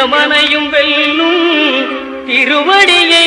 எவனையும் வெல்லும் திருவடியை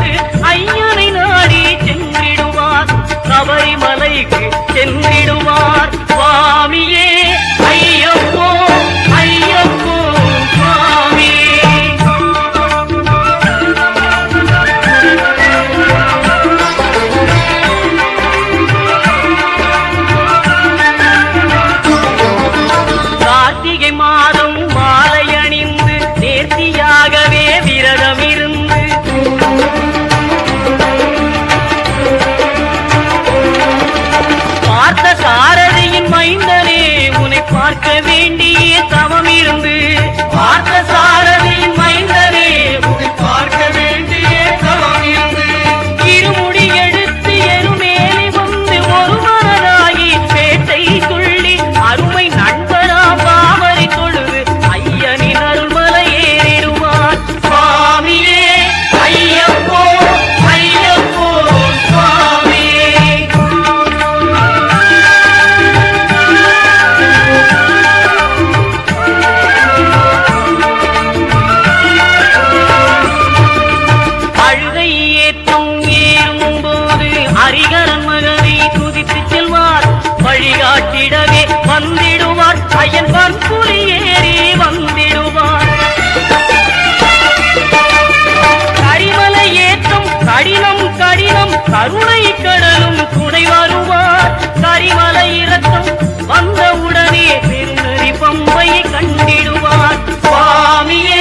கூறிக்கொண்டு ஐயனை நாடி சென்றிடுவார். சபரிமலைக்கு சென்றிடுவார். சுவாமியே வேண்டி கருணை கடலும் துணை வருவார். கரிமலை இரத்தம் வந்தவுடனே பெருநெறி பம்பை கண்டிடுவார். சுவாமியே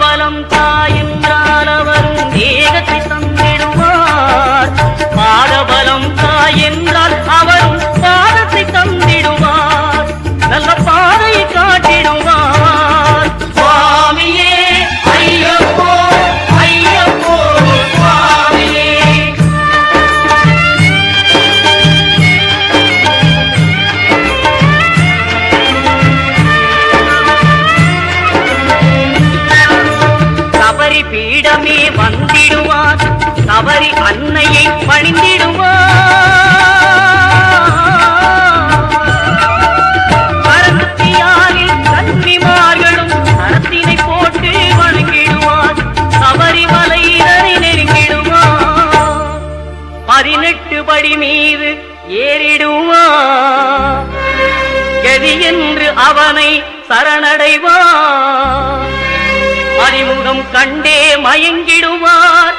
பலம் தாயென்றால் அவரும் தேகத்தை சபரி அன்னையை பணிந்திடுவார் கரத்தியாரில் கன்னிமார்களும் கரத்தினை போட்டு வணங்கிடுவார். சபரிமலை நெருங்கிடுவார் பதினெட்டு படி மீது ஏறிடுவார் கதி என்று அவனை சரணடைவார் அறிமுகம் கண்டே மயங்கிடுவார்.